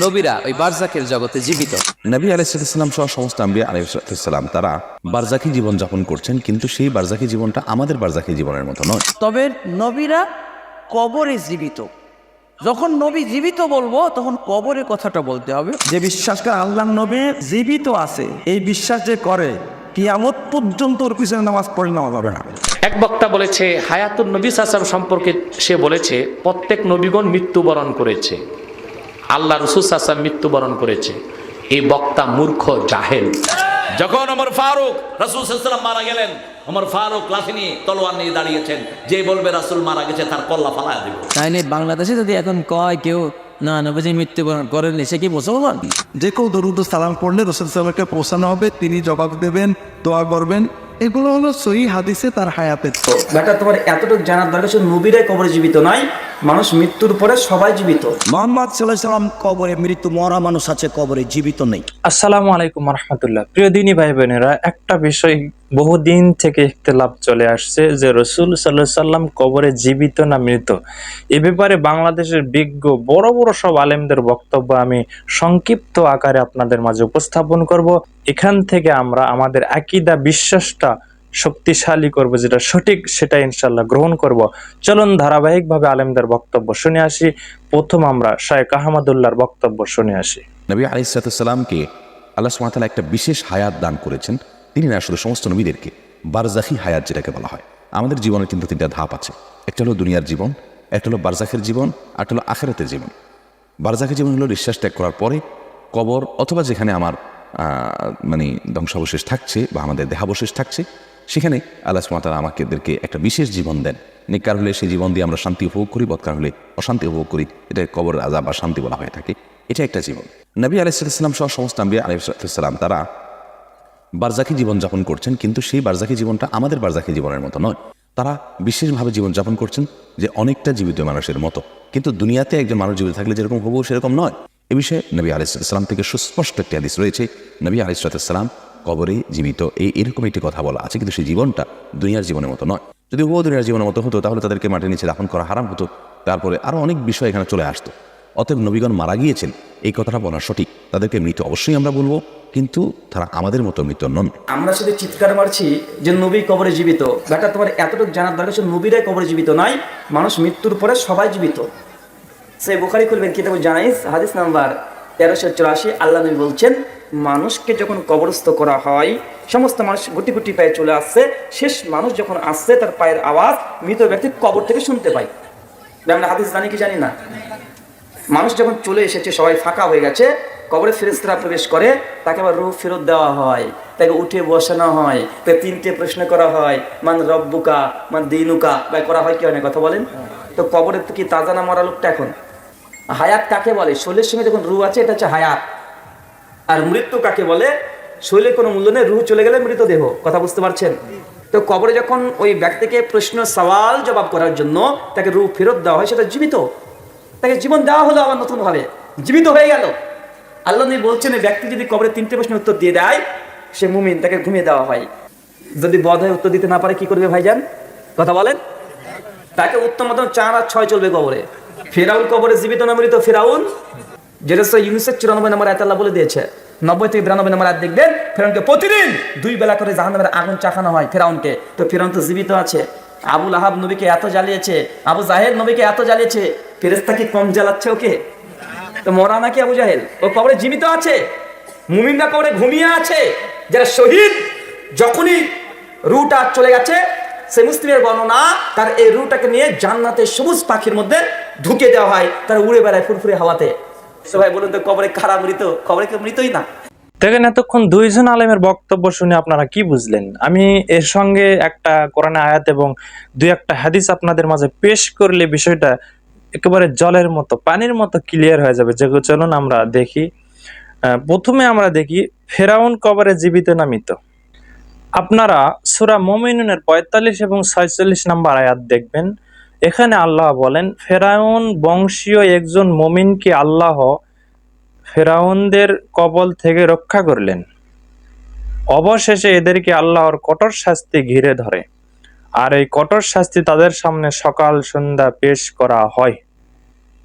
নবীরা ওই বারজাকের জগতে জীবিত। নবী আলাইসাল্লাম সহ সমস্ত আম্বিয়া আলাইসাল্লাম তারা বারজাকি জীবন যাপন করছেন কিন্তু সেই বারজাকি জীবনটা আমাদের বারজাকি জীবনের মতো নয়। তবে নবীরা কবরে জীবিত। যখন নবী জীবিত বলব তখন কবরের কথাটা বলতে হবে। যে বিশ্বাস করে আল্লাহ নবী জীবিত আছে এই বিশ্বাস যে করে কিয়ামত পর্যন্ত ওর পিছনে নামাজ পড়ে নেওয়া যাবে না। এক বক্তা বলেছে হায়াতুন নবী সাসাম সম্পর্কে সে বলেছে প্রত্যেক নবীগণ মৃত্যুবরণ করেছে। আল্লাহ রসুল সাসাম মৃত্যুবরণ করেছে। এই বক্তা মূর্খ জাহেল। যখন আমার ফারুক রাসুল সাল্লাম মারা গেলেন ওমর ফারুক লাঠি নিয়ে তলোয়ার নিয়ে দাঁড়িয়েছেন। যে বলবে রাসুল মারা গেছে তার কল্লা ফালা দিব। তাই নিয়ে বাংলাদেশে যদি এখন কয় কেউ না নবীজি মৃত্যুবরণ করেননি সে কি মুসলমান যে কেউ দরুদ সালাম পড়লে রসুল সাল্লামকে পৌঁছানো হবে তিনি জবাব দেবেন দোয়া করবেন। এগুলো হলো সহি হাদিসে তার হায়াতের। বেটা তোমার এতটুকু জানার দরকার নবীরাই কবরে জীবিত নয়। মানুষ মৃত্যুর পরে সবাই জীবিত। মোহাম্মদ সাল্লাম কবরে মৃত্যু মরা মানুষ আছে কবরে জীবিত নেই। আসসালামু আলাইকুম রহমতুল্লাহ প্রিয় দিনী ভাই বোনেরা একটা বিষয় বহুদিন থেকে ইখতলাফ চলে আসছে যে রসুল সাল্লাহ সাল্লাম কবরে জীবিত না মৃত? এ ব্যাপারে বাংলাদেশের বিজ্ঞ বড় বড় সব আলেমদের বক্তব্য আমি সংক্ষিপ্ত আকারে আপনাদের মাঝে উপস্থাপন করব। এখান থেকে আমরা আমাদের আকিদা বিশ্বাসটা শক্তিশালী করব, যেটা সঠিক সেটা ইনশাল্লাহ গ্রহণ করব। চলুন ধারাবাহিকভাবে আলেমদের বক্তব্য শুনে আসি। প্রথম আমরা শায়েখ আহমদুল্লাহর বক্তব্য শুনে আসি। নবী আলাইসালামকে আল্লাহ সুমাতালা একটা বিশেষ হায়াত দান করেছেন। তিনি না শুধু সমস্ত নবীদেরকে বারজাখি হায়াত যেটাকে বলা হয়। আমাদের জীবনে কিন্তু তিনটা ধাপ আছে। একটা হলো দুনিয়ার জীবন, একটা হলো বারজাখের জীবন, আর হলো আখেরাতের জীবন। বারজাখের জীবন হলো নিঃশ্বাস ত্যাগ করার পরে কবর অথবা যেখানে আমার মানে ধ্বংসাবশেষ থাকছে বা আমাদের দেহাবশেষ থাকছে সেখানে আল্লাহ সুমাতালা আমাকেদেরকে একটা বিশেষ জীবন দেন। নিকার হলে সেই জীবন দিয়ে আমরা শান্তি উপভোগ করি, বৎকার হলে অশান্তি উপভোগ করি। এটা কবর আজাব বা শান্তি বলা হয়ে থাকে। এটা একটা জীবন। নবী আলাইসাল্লাম সহ সমস্ত আম্বিয়া আলাইসাল্লাম তারা বারজাকি জীবন যাপন করছেন, কিন্তু সেই বারজাকি জীবনটা আমাদের বারজাকি জীবনের মতো নয়। তারা বিশেষভাবে জীবনযাপন করছেন যে অনেকটা জীবিত মানুষের মতো। কিন্তু দুনিয়াতে একজন মানুষ জীবিত থাকলে যেরকম হব সেরকম নয়। এ বিষয়ে নবী আলাইসালাম থেকে সুস্পষ্ট একটি হাদিস রয়েছে। নবী আলাইসালাম কবরে জীবিত। এই এরকম একটি কথা বলা আছে, কিন্তু সেই জীবনটা দুনিয়ার জীবনের মতো নয়। যদি ও দুনিয়ার জীবনের মতো হতো, তাহলে তাদেরকে মাটির নিচে দাফন করা হারাম হতো। তারপরে আরও অনেক বিষয় এখানে চলে আসতো। অতএব নবীগণ মারা গিয়েছেন, এই কথাটা বলা সঠিক। তাদেরকে মৃত অবশ্যই আমরা বলব, কিন্তু তারা আমাদের মতো মৃত নন। আমরা শুধু চিৎকার মারছি যে নবী কবরে জীবিত। বেটা তোমার এতটুকু জানার দরকার ছিল, নবীরাই কবরে জীবিত নয়, মানুষ মৃত্যুর পরে সবাই জীবিত। সে বুখারি খুলবেন কিতাব জানাইস হাদিস নাম্বার তেরোশো চুরাশি, আল্লাহ নবী বলছেন, মানুষকে যখন কবরস্থ করা হয়, সমস্ত মানুষ গুটি গুটি পায়ে চলে আসছে, শেষ মানুষ যখন আসছে, তার পায়ের আওয়াজ মৃত ব্যক্তি কবর থেকে শুনতে পাই আমরা হাদিস জানি কি জানি না? মানুষ যখন চলে এসেছে, সবাই ফাঁকা হয়ে গেছে, কবরে ফেরেস্তরা প্রবেশ করে, তাকে আবার রূপ ফেরত দেওয়া হয়, তাকে উঠে বসানো হয়, তাকে তিনটে প্রশ্ন করা হয়, মান রব্বুকা, মান দিনুকা, বা করা হয় কি না, কথা বলেন? তো কবরের তো কি তাজা না মরা লোকটা এখন? হায়াত কাকে বলে? শরীরের সঙ্গে যখন রু আছে, এটা হচ্ছে হায়াত। আর মৃত্যু কাকে বলে? শরীরে কোনো মূল্য নেই, রুহ চলে গেলে মৃতদেহ। কথা বুঝতে পারছেন? তো কবরে যখন ওই ব্যক্তিকে প্রশ্ন, সওয়াল, জবাব করার জন্য তাকে রূপ ফেরত দেওয়া হয়, সেটা জীবিত। তাকে জীবন দেওয়া হলো আবার নতুন ভাবে জীবিত হয়ে গেল। আল্লাহ নবী বলছেন ব্যক্তি যদি কবরে তিনটে প্রশ্নের উত্তর দিয়ে দেয়, সে মুমিন, তাকে ঘুমিয়ে দেওয়া হয়। যদি বধ হয়ে উত্তর দিতে না পারে, কি করবে ভাইজান? কথা বলেন? তাকে উত্তম মতন চার আর ছয় চলবে কবরে। ফেরাউন কবরে জীবিত না মৃত ফেরাউন? যেটা ইউনিসেফ চুরানব্বই নম্বর আয়াত বলে দিয়েছে। নব্বই থেকে বিরানব্বই নম্বর আয়াত দেখবেন, ফেরাউনকে প্রতিদিন দুই বেলা করে জাহান্নামের আগুন চাখানো হয় ফেরাউনকে। তো ফেরাউন তো জীবিত আছে। আবুল আহাব নবীকে এত জ্বালিয়েছে, আবু জাহেদ নবীকে এত জ্বালিয়েছে ফেরেস্তা কি কম জ্বালাচ্ছে ওকে? তো মরা নাকি আবু জাহেল? ও কবরে জীবিত আছে। মুমিনরা কবরে ঘুমিয়ে আছে। যারা শহীদ, যখনই রুটা চলে গেছে সে মুসলিমের বর্ণনা তার এই রুটাকে নিয়ে জান্নাতে সবুজ পাখির মধ্যে ঢুকে দেওয়া হয়, তারা উড়ে বেড়ায় ফুরফুরে হাওয়াতে। সবাই বলুন তো, কবরে খারাপ মৃত? কবরে কেউ মৃতই না? দেখেন, এতক্ষণ দুইজন আলেমের বক্তব্য শুনে আপনারা কি বুঝলেন? আমি এর সঙ্গে একটা কোরআনে আয়াত এবং দুই একটা হাদিস আপনাদের মাঝে পেশ করলে বিষয়টা একেবারে জলের মতো, পানির মতো ক্লিয়ার হয়ে যাবে। যেগুলো চলুন আমরা দেখি। প্রথমে আমরা দেখি, ফেরাউন কবরে জীবিত নামিত আপনারা সুরা মোমিনুনের পঁয়তাল্লিশ এবং ছয়চল্লিশ নাম্বার আয়াত দেখবেন। এখানে আল্লাহ বলেন, ফেরাউন বংশীয় একজন মমিনকে আল্লাহ ফেরাউনদের কবল থেকে রক্ষা করলেন। অবশেষে এদেরকে আল্লাহর কঠোর শাস্তি ঘিরে ধরে। আর এই কঠোর শাস্তি তাদের সামনে সকাল সন্ধ্যা পেশ করা হয়।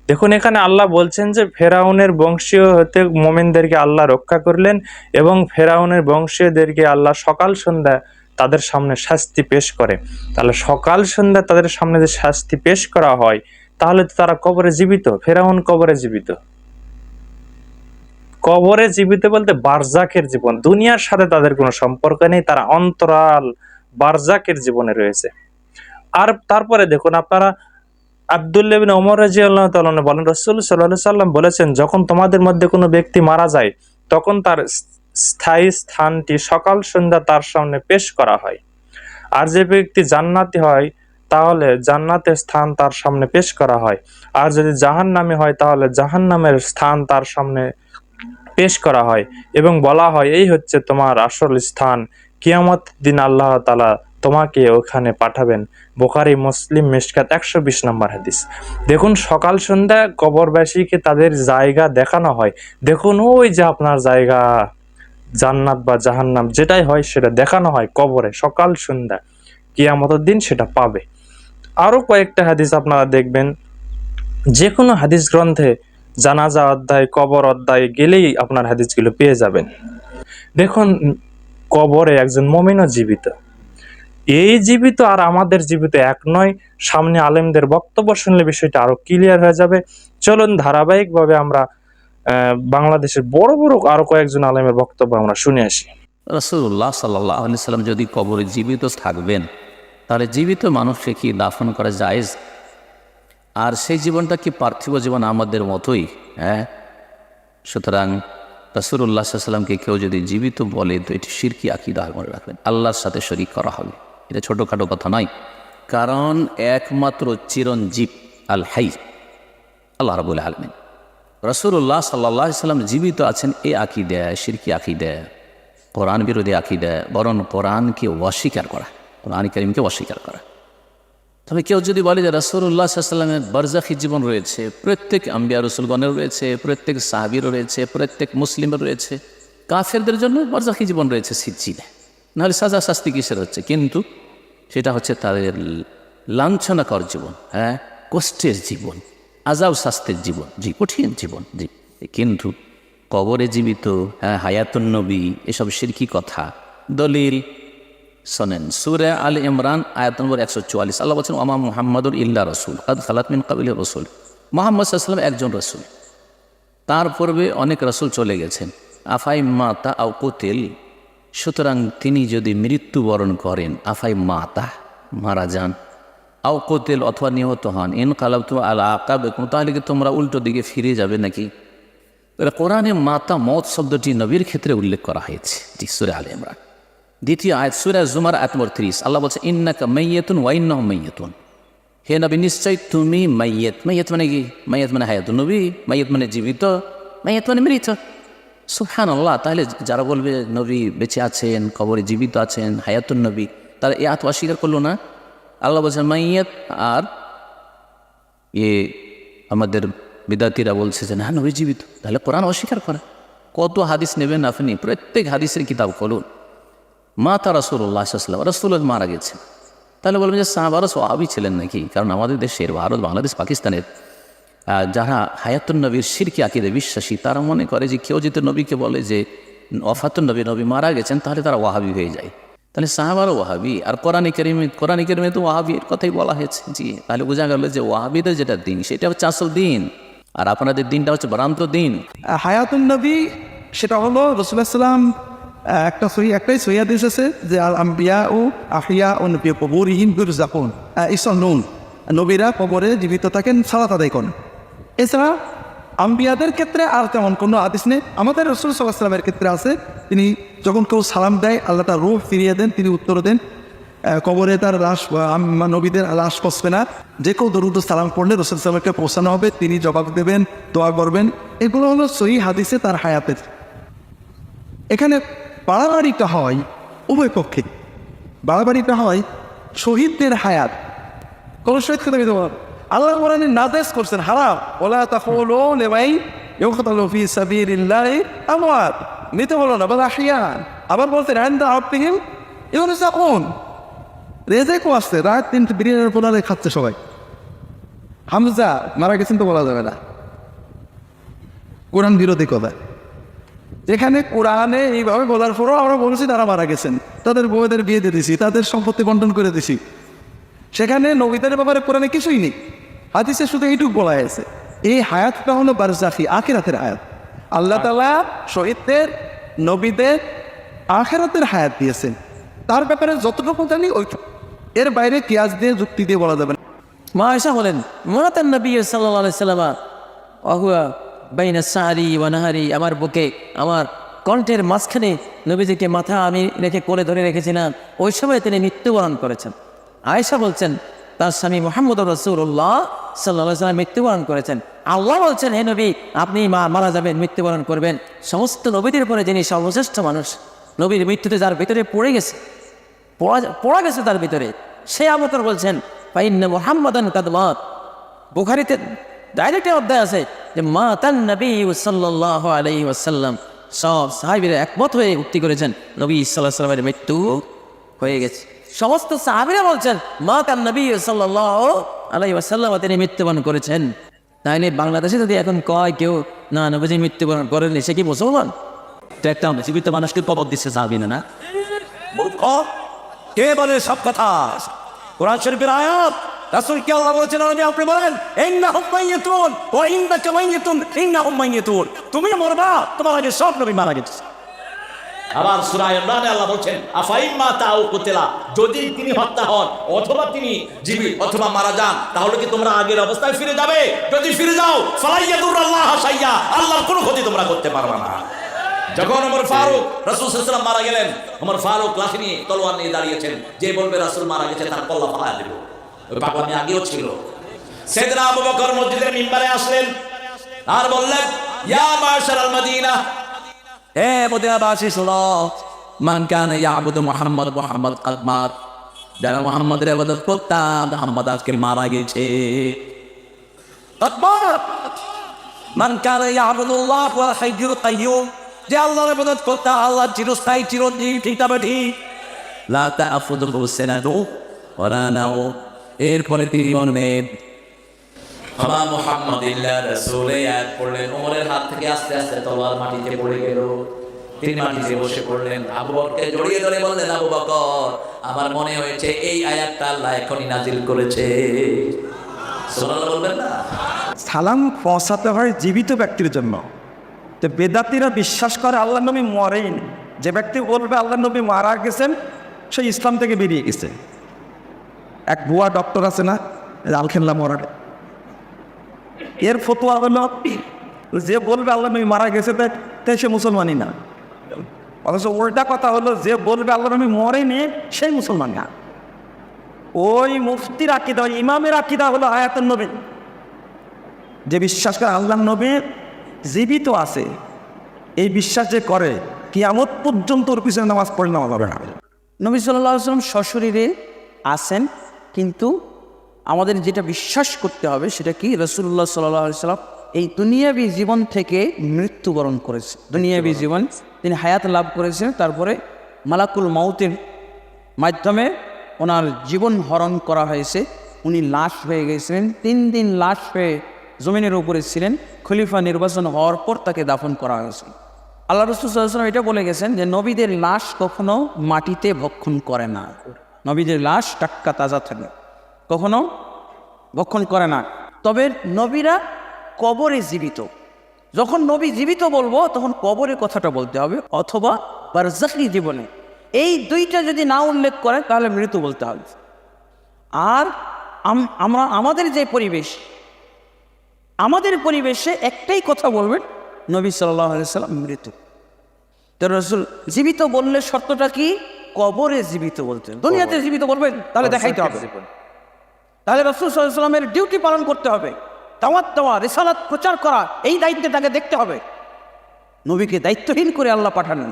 দেখুন, এখানে আল্লাহ বলছেন যে, ফেরাউনের বংশীয় হতে মোমেনদেরকে আল্লাহ রক্ষা করলেন এবং ফেরাউনের বংশীয়দেরকে আল্লাহ সকাল সন্ধ্যা তাদের সামনে শাস্তি পেশ করে। তাহলে সকাল সন্ধ্যা তাদের সামনে যে শাস্তি পেশ করা হয়, তাহলে তো তারা কবরে জীবিত। ফেরাউন কবরে জীবিত। কবরে জীবিত বলতে বারজাকের জীবন। দুনিয়ার সাথে তাদের কোনো সম্পর্ক নেই, তারা অন্তরাল বারজাকের জীবনে রয়েছে। আর তারপরে দেখুন, আপনারা আবদুল্লাহ বিন ওমর রাজিয়াল্লাহ তাআলা বলেন, রসুল সাল্লাহ সাল্লাম বলেছেন, যখন তোমাদের মধ্যে কোনো ব্যক্তি মারা যায়, তখন তার স্থায়ী স্থানটি সকাল সন্ধ্যা তার সামনে পেশ করা হয়। আর যে ব্যক্তি জান্নাতি হয়, তাহলে জান্নাতের স্থান তার সামনে পেশ করা হয়। আর যদি জাহান্নামে হয়, তাহলে জাহান্নামের স্থান তার সামনে পেশ করা হয়। এবং বলা হয়, এই হচ্ছে তোমার আসল স্থান। কিয়ামত দিন আল্লাহ তালা তোমাকে ওখানে পাঠাবেন। বোকারি মুসলিম, মিশকাত একশো বিশ নম্বর হাদিস। দেখুন, সকাল, সন্ধ্যা কবরবাসীকে তাদের জায়গা দেখানো হয়। দেখুন, ওই যে আপনার জায়গা, জান্নাত বা জাহান্নাম যেটাই হয় সেটা দেখানো হয় কবরে, সকাল, সন্ধ্যা। কিয়ামতের দিন সেটা পাবে। আরও কয়েকটা হাদিস আপনারা দেখবেন। যে কোনো হাদিস গ্রন্থে জানাজা অধ্যায়, কবর অধ্যায় গেলেই আপনার হাদিসগুলো পেয়ে যাবেন। দেখুন, কবরে একজন মমিনও জীবিত। এই জীবিত আর আমাদের জীবিত এক নয়। সামনে আলেমদের বক্তব্য শুনলে বিষয়টা আরও ক্লিয়ার হয়ে যাবে। চলুন ধারাবাহিকভাবে আমরা বাংলাদেশের বড় বড় আরও কয়েকজন আলেমের বক্তব্য আমরা শুনে আসি। রসুল্লাহ সাল্লাহ সাল্লাম যদি কবরে জীবিত থাকবেন, তাহলে জীবিত মানুষকে কি দাফন করা জায়েজ? আর সেই জীবনটা কি পার্থিব জীবন আমাদের মতোই হ্যাঁ? সুতরাং রসুল্লাহ সাল্লামকে কেউ যদি জীবিত বলে, তো এটি শিরকি আকিদা মনে রাখবেন আল্লাহর সাথে শরিক করা হবে। এটা ছোটোখাটো কথা নয়। কারণ একমাত্র চিরঞ্জীব আল হাই আল্লাহ রাবুল আলমিন। রসুল্লাহ সাল্লাহ সাল্লাম জীবিত আছেন এই আকিদা, শিরকি দেয় কোরআন বিরোধী আঁকি দেয় বরং কোরআনকে অস্বীকার করা, কোরআন করিমকে অস্বীকার করা। তবে কেউ যদি বলে যে রসুল্লাহ সাল্লামের বরজাখি জীবন রয়েছে, প্রত্যেক আম্বিয়া রসুলগণের রয়েছে, প্রত্যেক সাহাবিরও রয়েছে, প্রত্যেক মুসলিমের রয়েছে, কাফেরদের জন্য বরজাখি জীবন রয়েছে সিজিলে নাহলে সাজা শাস্তি কিসের হচ্ছে? কিন্তু সেটা হচ্ছে তাদের লাঞ্ছনাকর জীবন হ্যাঁ? কষ্টের জীবন, আজাব শাস্তির জীবন, জি, কঠিন জীবন, জি। কিন্তু কবরে জীবিত হ্যাঁ হায়াতুন নবী, এসব সিরকি কথা, দলিল শোনেন। সুরে আল ইমরান, আয়াত নম্বর একশো চুয়াল্লিশ। আল্লাহ বলছেন ওমা মোহাম্মদুর ইল্লা রসুল। কাদ খালাতমিন কাবিল রসুল। মোহাম্মদ সাল্লাম একজন রসুল। তার পূর্বে অনেক রসুল চলে গেছেন। আফাই মাতা আউ কুতিল সুতরাং তিনি যদি মৃত্যুবরণ করেন, আফাই মাতা, মারা যান, আও কোতেল অথবা নিহত হন, ইন কালাব তো আল আকাব তাহলে কি তোমরা উল্টো দিকে ফিরে যাবে নাকি? কোরআনে মাতা মত শব্দটি নবীর ক্ষেত্রে উল্লেখ করা হয়েছে জি সুরে আল ইমরান। দ্বিতীয় আয়াত, সুরে জুমার আয়াত ত্রিশ, আল্লাহ বলছে, ইন্নাকা মাইয়াতুন ওয়াইন্ন মাইয়াতুন হে নবী, নিশ্চয় তুমি মাইয়েত মাইয়েত মানে কি? মাইয়েত মানে হায়াতুন নবী মাইয়েত মানে জীবিত মাইয়েত মানে মৃত। সুফহান আল্লাহ তাহলে যারা বলবে নবী বেঁচে আছেন, কবরে জীবিত আছেন, হায়াতুন নবী, তারা এ আত অস্বীকার করল না। আল্লাহ বলছেন, মাইয়াত আর এ আমাদের বিদ্যার্থীরা বলছে যে, না, নবী জীবিত, তাহলে কোরআন অস্বীকার করে। কত হাদিস নেবেন আপনি, প্রত্যেক হাদিসের কিতাব খুলুন মাতা রসুল্লাহ সাল্লাম রসুল মারা গেছেন। তাহলে বলবেন যে সাহাবারও সবাই ছিলেন নাকি? কারণ আমাদের দেশের ভারত, বাংলাদেশ, পাকিস্তানের যারা হায়াতুন নবীর শিরকি আকিদে বিশ্বাসী, তারা মনে করে যে কেউ যদি নবীকে বলে যে অফাতুন নবী নবী মারা গেছেন, তাহলে তারা ওয়াহাবি হয়ে যায়। তাহলে সাহাবারও ওয়াহাবি, আর কোরআনী করিমে কোরআনী করিমে তো ওয়াহাবির কথাই বলা হয়েছে। জি, তাহলে বোঝা গেল যে ওয়াহাবিদের যেটা দিন, সেটা হচ্ছে আসল দিন। আর আপনাদের দিনটা হচ্ছে ভ্রান্ত দিন। হায়াতুন নবী, সেটা হলো সাল্লাম একটা সহি, একটাই সহিয়াদিস আছে যে আল আম্বিয়া ও আহিয়া ও নবী কবর ইহিম গুর জাপন ইসল নুন নবীরা কবরে জীবিত থাকেন, সালাত আদায় করেন। এছাড়া আম্বিয়াদের ক্ষেত্রে আর তেমন কোনো আদেশ নেই। আমাদের রসুল সাল্লাহ সাল্লামের ক্ষেত্রে আছে। তিনি যখন কেউ সালাম দেয়, আল্লাহ তার রূপ ফিরিয়ে দেন, তিনি উত্তর দেন কবরে তার লাশ নবীদের লাশ কষবে না। যে কেউ দরুদ সালাম পড়লে রসুল সালামকে পৌঁছানো হবে, তিনি জবাব দেবেন, দোয়া করবেন। এগুলো হলো সহি হাদিসে তার হায়াতের। এখানে বাড়াবাড়িটা হয় উভয় পক্ষে বাড়াবাড়িটা হয় শহীদদের হায়াত। কোন শহীদ কথা বিধবা আল্লাহ কোরআনে নাদেশ করছেন, হারাম। ওলা তাফলো লেবাই ইউকতালু ফি সাবিলিল্লাহি আমওয়াত। নিতে বলো না, বলে আহিয়ান। আবার বলতেন আইন্দা আপিহিম এগুলো যখন রেজেকও আসছে রাত তিনটে বিরিয়ানির পোলারে খাচ্ছে সবাই। হামজা, মারা গেছেন তো বলা যাবে না। কোরআন বিরোধী কথা। যেখানে কোরআনে এইভাবে বলার পরও আমরা বলছি, তারা মারা গেছেন। তাদের বউদের বিয়ে দিয়ে দিছি, তাদের সম্পত্তি বন্টন করে দিছি। সেখানে নবীদের ব্যাপারে কোরআনে কিছুই নেই। হাদিসে শুধু এইটুকু বলা হয়েছে। এই হায়াতটা হলো বারজাখি আখেরাতের হায়াত। আল্লাহ তালা শহীদদের, নবীদের আখেরাতের হায়াত দিয়েছেন। তার ব্যাপারে যতটুকু জানি ওই এর বাইরে কিয়াজ দিয়ে, যুক্তি দিয়ে বলা যাবে মা আয়সা বলেন মোনাতান নবী সাল্লাহ সাল্লামা অহুয়া বাইনা সাহারি ওয়ানাহারি আমার বুকে, আমার কণ্ঠের মাঝখানে নবীজিকে মাথা আমি রেখে কোলে ধরে রেখেছিলাম। ওই সময় তিনি মৃত্যুবরণ করেছেন। আয়েশা বলছেন, তার স্বামী মোহাম্মদ রসুল্লাহ সাল্লাহ সাল্লাম মৃত্যুবরণ করেছেন। আল্লাহ বলছেন, হে নবী, আপনি মা, মারা যাবেন, মৃত্যুবরণ করবেন। সমস্ত নবীদের পরে যিনি সর্বশ্রেষ্ঠ মানুষ, নবীর মৃত্যুতে যার ভিতরে পড়ে গেছে, পড়া পড়া গেছে তার ভিতরে, সে আবতর বলছেন, ফাইন্না মোহাম্মদান কাদমাত বুখারিতে ডাইরেক্ট অধ্যায় আছে যে মা তান নবী সাল্লাহ আলাই ওয়াসাল্লাম। সব সাহাবিরা একমত হয়ে উক্তি করেছেন, নবী সাল্লাহ সাল্লামের মৃত্যু হয়ে গেছে। সমস্ত সাহাবিরা বলছেন, মা তার নবী সাল্লাহ আলাই ওয়াসাল্লাম তিনি মৃত্যুবরণ করেছেন। তাইলে বাংলাদেশে যদি এখন কয় কেউ, না, নবীজি মৃত্যুবরণ করেননি, সে কি মুসলমান? তো একটা জীবিত মানুষকে কবর দিচ্ছে সাহাবি না? কে বলে সব কথা? কোরআন শরীফের আয়াত? রাসূল কি আল্লাহ বলেছেন? আমি আপনি বলেন ইন্না হুমাইয়াতুন ও ইন্না কামাইয়াতুন ইন্না হুমাইয়াতুন তুমি মরবা, তোমার আগে সব নবী মারা গেছে। আবার সূরা ইমরানে আল্লাহ বলছেন, আফাইম্মা তাও কুতিলা? যদি তিনি হত্যা হন, অথবা তিনি জীবিত, অথবা মারা যান, তাহলে কি তোমরা আগের অবস্থায় ফিরে যাবে? যদি ফিরে যাও ফালাইয়াদুর আল্লাহ হাসাইয়া আল্লাহর কোনো ক্ষতি তোমরা করতে পারবে না। যখন ওমর ফারুক, রাসূল সাল্লাল্লাহু মারা গেলেন, ওমর ফারুক লাঠি নিয়ে তলোয়ার নিয়ে দাঁড়িয়েছেন, যে বলবে রাসূল মারা গেছে, তার কল্লা ফালা দেব। ওই পাগলামি আগেও ছিল। সেদিন আবু বকর মসজিদের মিম্বারে আসলেন, আর বললেন, ইয়া মাশারাল মদিনা হে মদিনাবাসী শোনো মান কান ইয়াবুদু মুহাম্মদ মুহাম্মদ কাদমাত যারা মুহাম্মদের ইবাদত করতাম আজকে মারা গেছে মান কানা ইয়াবুদুল্লাহ ওয়া হাইয়ুল কাইয়ুম যে আল্লাহর ইবাদত করতে, আল্লাহ চিরস্থায়ী চিরঞ্জীব ঠিক তবে লা তা'খুযুহু সিনাতু ওয়া এরপরে তিনি বললেন আমা মুহাম্মাদিল্লাহ রাসূল, এই আয়াত পড়লেন। ওমরের হাত থেকে আস্তে আস্তে তলোয়ার মাটিতে পড়ে গেল। তিনি মাটিতে বসে পড়লেন। আবু বকরকে জড়িয়ে ধরে বললেন, আবু বকর, আমার মনে হয়েছে এই আয়াতটা আল্লাহ এখনই নাজিল করেছে। সুবহানাল্লাহ বলবেন না? সালাম পৌঁছাতে হয় জীবিত ব্যক্তির জন্য। তো বেদাতিরা বিশ্বাস করে আল্লাহ নবী মরেন যে ব্যক্তি বলবে আল্লাহ নবী মারা গেছেন, সে ইসলাম থেকে বেরিয়ে গেছে। এক ভুয়া ডক্টর আছে না আলখেল্লা মরার। এর ফতোয়া হলো, যে বলবে আল্লাহ নবী মারা গেছে তাই সে মুসলমানই না। অথচ ওইটা কথা হলো, যে বলবে আল্লাহ নবী মরেনি সেই মুসলমান না। ওই মুফতির আকিদা, ওই ইমামের আকিদা হলো আয়াতুন নবী। যে বিশ্বাস করে আল্লাহ নবী জীবিত আছে, এই বিশ্বাস যে করে, কিয়ামত পর্যন্ত ওর পিছনে নামাজ পড়ে নেওয়া যাবে না। নবী সাল্লাহ সাল্লাম সশরীরে আছেন, কিন্তু আমাদের যেটা বিশ্বাস করতে হবে সেটা কি? রসুল্লাহ সাল্লাহ সাল্লাম এই দুনিয়াবি জীবন থেকে মৃত্যুবরণ করেছে। দুনিয়াবি জীবন। তিনি হায়াত লাভ করেছেন তারপরে মালাকুল মাউতের মাধ্যমে ওনার জীবন হরণ করা হয়েছে। উনি লাশ হয়ে গেছিলেন তিন দিন লাশ হয়ে জমিনের উপরে ছিলেন। খলিফা নির্বাচন হওয়ার পর তাকে দাফন করা হয়েছে। আল্লাহ রসুল সাল্লাম এটা বলে গেছেন যে নবীদের লাশ কখনো মাটিতে ভক্ষণ করে না। নবীদের লাশ টাটকা তাজা থাকে। কখনো? ভক্ষণ করে না। তবে নবীরা কবরে জীবিত। যখন নবী জীবিত বলব তখন কবরের কথাটা বলতে হবে অথবা বারজাকি জীবনে। এই দুইটা যদি না উল্লেখ করে তাহলে মৃত্যু বলতে হবে। আর আম- আমরা আমাদের যে পরিবেশ আমাদের পরিবেশে একটাই কথা বলবেন নবী সাল্লাহ সাল্লাম মৃত্যু। তো রসুল জীবিত বললে শর্তটা কি? কবরে জীবিত বলতে দুনিয়াতে জীবিত বলবেন তাহলে দেখাইতে হবে। তাহলে রসুল সাল্লামের ডিউটি পালন করতে হবে। দাওয়াত দেওয়া রেসালাত প্রচার করা এই দায়িত্বে তাকে দেখতে হবে। নবীকে দায়িত্বহীন করে আল্লাহ পাঠালেন।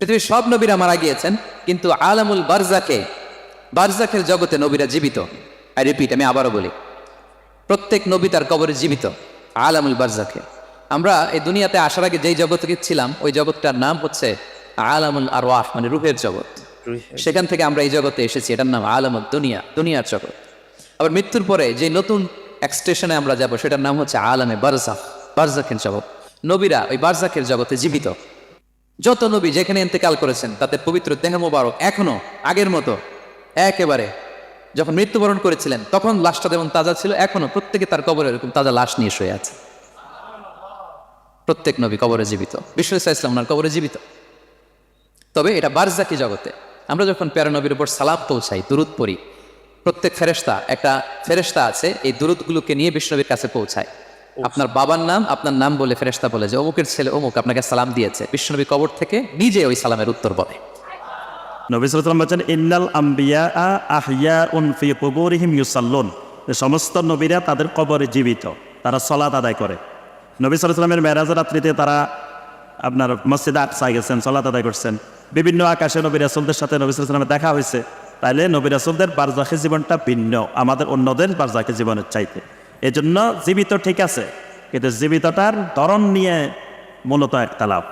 পৃথিবীর সব নবীরা মারা গিয়েছেন কিন্তু আলামুল বারজাকে বারজাকের জগতে নবীরা জীবিত। আই রিপিট আমি আবারও বলি প্রত্যেক নবী তার কবরে জীবিত আলামুল বারজাকে। আমরা এই দুনিয়াতে আসার আগে যেই জগতে ছিলাম ওই জগৎটার নাম হচ্ছে আলামুল আরওয়াহ মানে রুহের জগৎ। সেখান থেকে আমরা এই জগতে এসেছি এটার নাম আলামুল দুনিয়া দুনিয়ার জগৎ। আবার মৃত্যুর পরে যে নতুন এক স্টেশনে আমরা যাব, সেটার নাম হচ্ছে আলামে বারজাখ। বারজাখের জগৎ। নবীরা ওই বারজাখের জগতে জীবিত। যত নবী যেখানে ইন্তেকাল করেছেন তাদের পবিত্র দেহ মোবারক এখনও আগের মতো। একেবারে যখন মৃত্যুবরণ করেছিলেন, তখন লাশটা যেমন তাজা ছিল, এখনও প্রত্যেকে তার কবরে এরকম তাজা লাশ নিয়ে শুয়ে আছে। প্রত্যেক নবী কবরে জীবিত। বিশ্ব ইসলাম ওনার কবরে জীবিত। তবে এটা বারজাকি জগতে। আমরা যখন প্যারা নবীর উপর সালাম পৌঁছাই, দুরুদ পড়ি প্রত্যেক ফেরেশতা একটা ফেরেশতা আছে এই দুরুদগুলোকে নিয়ে বিষ্ণবীর কাছে পৌঁছায়। আপনার বাবার নাম আপনার নাম বলে ফেরেশতা বলে যে অমুকের ছেলে অমুক আপনাকে সালাম দিয়েছে। বিষ্ণবী কবর থেকে নিজে ওই সালামের উত্তর বলে। বলছেন আম্বিয়া আহিয়া ইউসাল্লুন। সমস্ত নবীরা তাদের কবরে জীবিত তারা সলাত আদায় করে। নবী সাল্লামের মেরাজ রাত্রিতে তারা আপনার মসজিদে আকসায় গেছেন সলাত আদায় করছেন। বিভিন্ন আকাশে নবী রাসুলদের সাথে নবী সাল্লামের দেখা হয়েছে। তাইলে নবী রাসুলদের বারজাখি জীবনটা ভিন্ন, আমাদের অন্যদের বারজাখি জীবনের চাইতে। এজন্য জীবিত ঠিক আছে, কিন্তু জীবিতটার ধরন নিয়ে মূলত একটা লাভ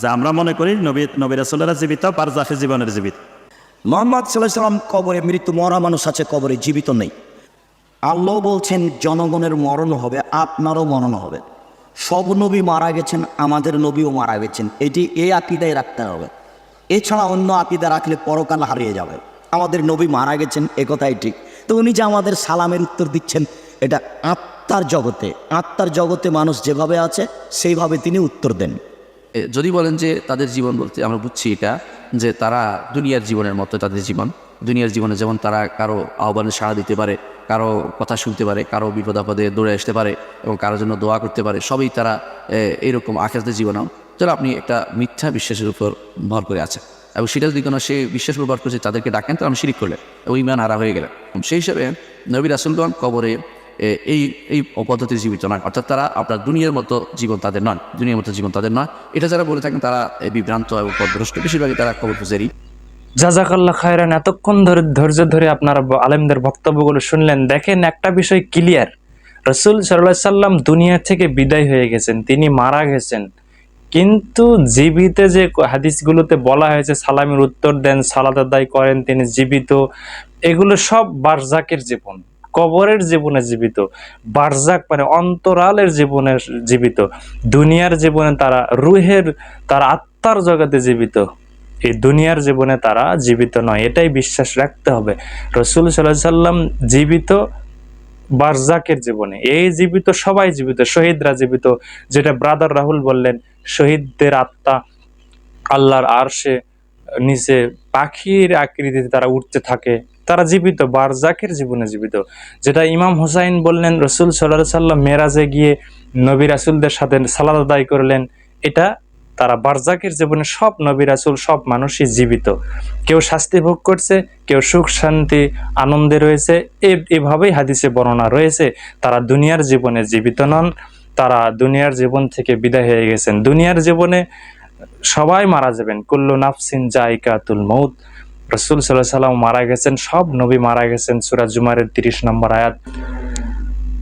যে আমরা মনে করি নবী নবী রাসুলেরা জীবিত বারজাখি জীবনের জীবিত। মোহাম্মদ সাল্লাহ সাল্লাম কবরে মৃত্যু, মরা মানুষ আছে, কবরে জীবিত নেই। আল্লাহ বলছেন, জনগণের মরণ হবে, আপনারও মরণ হবে। সব নবী মারা গেছেন, আমাদের নবীও মারা গেছেন। এটি এই আকিদায় রাখতে হবে। এছাড়া অন্য আকিদা রাখলে পরকাল হারিয়ে যাবে। আমাদের নবী মারা গেছেন একথাই ঠিক। তো উনি যে আমাদের সালামের উত্তর দিচ্ছেন এটা আত্মার জগতে আত্মার জগতে মানুষ যেভাবে আছে সেইভাবে তিনি উত্তর দেন। যদি বলেন যে তাদের জীবন বলতে আমরা বুঝছি এটা যে তারা দুনিয়ার জীবনের মতো তাদের জীবন। দুনিয়ার জীবনে যেমন তারা কারও আহ্বানে সাড়া দিতে পারে কারও কথা শুনতে পারে কারও বিপদ আপদে দৌড়ে আসতে পারে এবং কারোর জন্য দোয়া করতে পারে সবই তারা এ, এইরকম আখেরাতের জীবনেও। চলো আপনি একটা মিথ্যা বিশ্বাসের উপর ভর করে আছেন। এবং সেটা যদি কোনো সে বিশ্বাসের উপর ভর করছে তাদেরকে ডাকেন তো আমি শিরিক করলে ওই ইমান হারা হয়ে গেলেন। সেই হিসাবে নবী রাসুলগণ কবরে এই এই পদ্ধতি জীবিত নয়। অর্থাৎ তারা আপনার দুনিয়ার মতো জীবন তাদের নয়। দুনিয়ার মতো জীবন তাদের নয়। এটা যারা বলে থাকেন, তারা বিভ্রান্ত এবং পদভ্রষ্ট। বেশিরভাগই তারা কবর পুজেরই জাজাকাল্লাহ খায়রান, এতক্ষণ ধরে, ধৈর্য ধরে আপনারা আলেমদের বক্তব্যগুলো শুনলেন। দেখেন একটা বিষয় ক্লিয়ার রসুল সাল্লাম দুনিয়া থেকে বিদায় হয়ে গেছেন। তিনি মারা গেছেন। কিন্তু জীবিতে যে হাদিসগুলোতে বলা হয়েছে, সালামের উত্তর দেন সালাদ আদায় করেন, তিনি জীবিত, এগুলো সব বারজাকের জীবন, কবরের জীবনে জীবিত। বারজাক মানে অন্তরালের জীবনের জীবিত। দুনিয়ার জীবনে তারা রুহের, তার আত্মার জগতে জীবিত। এই দুনিয়ার জীবনে তারা জীবিত নয়, এটাই বিশ্বাস রাখতে হবে। রসুল সাল্লাহ সাল্লাম জীবিত বারজাকের জীবনে। এই জীবিত, সবাই জীবিত, শহীদরা জীবিত, যেটা ব্রাদার রাহুল বললেন, শহীদদের আত্মা আল্লাহর আরশে নিচে পাখির আকৃতিতে তারা উঠতে থাকে। তারা জীবিত, বারজাকের জীবনে জীবিত। যেটা ইমাম হুসাইন বললেন, রসুল সাল্লাহ সাল্লাম মেরাজে গিয়ে নবী রাসুলদের সাথে সালাদ আদায় করলেন, এটা তারা বারজাকের জীবনে সব নবী রাসুল, সব মানুষই জীবিত। কেউ শাস্তি ভোগ করছে, কেউ সুখ, শান্তি, আনন্দে রয়েছে। এভাবেই হাদিসে বর্ণনা রয়েছে, তারা দুনিয়ার জীবনে জীবিত নন, তারা দুনিয়ার জীবন থেকে বিদায় হয়ে গেছেন। দুনিয়ার জীবনে সবাই মারা যাবেন। কুল্লু নাফসিন জাইকাতুল মৌত রসুল সাল্লাহ সাল্লাম মারা গেছেন, সব নবী মারা গেছেন। সুরাজ জুমারের তিরিশ নম্বর আয়াত।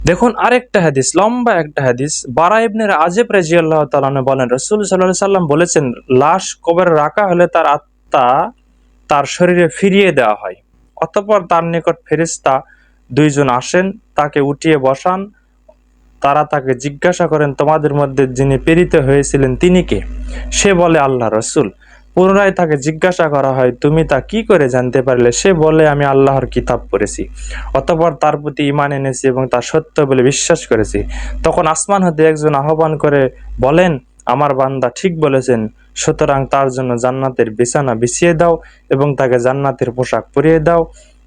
দেখুন, আরেকটা হাদিস, লম্বা একটা হাদিস। বারা ইবনের আজেব রাজি আল্লাহ বলেন, রসুল সাল্লাহ সাল্লাম বলেছেন, লাশ কবরে রাখা হলে তার আত্মা তার শরীরে ফিরিয়ে দেওয়া হয়। অতঃপর তার নিকট ফেরিস্তা দুইজন আসেন, তাকে উঠিয়ে বসান। তারা তাকে জিজ্ঞাসা করেন, তোমাদের মধ্যে যিনি প্রেরিত হয়েছিলেন, তিনি কে? সে বলে, আল্লাহ রসুল। পুনরায় তাকে জিজ্ঞাসা করা হয়, তুমি তা কি করে জানতে পারলে? সে বলে, আমি আল্লাহর কিতাব পড়েছি, অতপর তার প্রতি ইমান এনেছি এবং তা সত্য বলে বিশ্বাস করেছি। তখন আসমান হতে একজন আহ্বান করে বলেন, আমার বান্দা ঠিক বলেছেন, সুতরাং তার জন্য জান্নাতের বিছানা বিছিয়ে দাও এবং তাকে জান্নাতের পোশাক পরিয়ে দাও।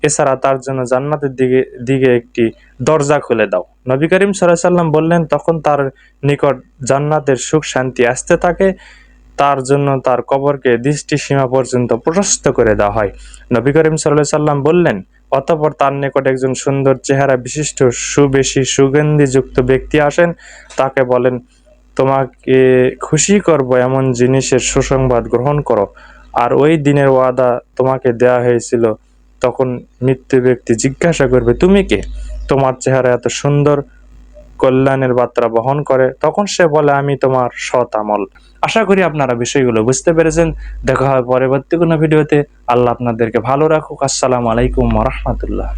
এছাড়া তার জন্য জান্নাতের দিকে দিকে একটি দরজা খুলে দাও। নবী করিম সাল্লাম বললেন, তখন তার নিকট জান্নাতের সুখ শান্তি আসতে থাকে। তার জন্য তার কবরকে দৃষ্টি সীমা পর্যন্ত প্রশস্ত করে দেওয়া হয়। নবী করিম সাল্লাহ সাল্লাম বললেন, অতঃপর তার নিকট একজন সুন্দর চেহারা বিশিষ্ট, সুবেশী, সুগন্ধিযুক্ত ব্যক্তি আসেন। তাকে বলেন, তোমাকে খুশি করব এমন জিনিসের সুসংবাদ গ্রহণ করো। আর ওই দিনের ওয়াদা তোমাকে দেয়া হয়েছিল। তখন মৃত্যু ব্যক্তি জিজ্ঞাসা করবে, তুমি কে? তোমার চেহারা এত সুন্দর কল্যাণের বার্তা বহন করে? তখন সে বলে, আমি তোমার সৎ আমল। আশা করি আপনারা বিষয়গুলো বুঝতে পেরেছেন। দেখা হবে পরবর্তী কোনো ভিডিওতে। আল্লাহ আপনাদেরকে ভালো রাখুক। আসসালামু আলাইকুম রহমতুল্লাহ।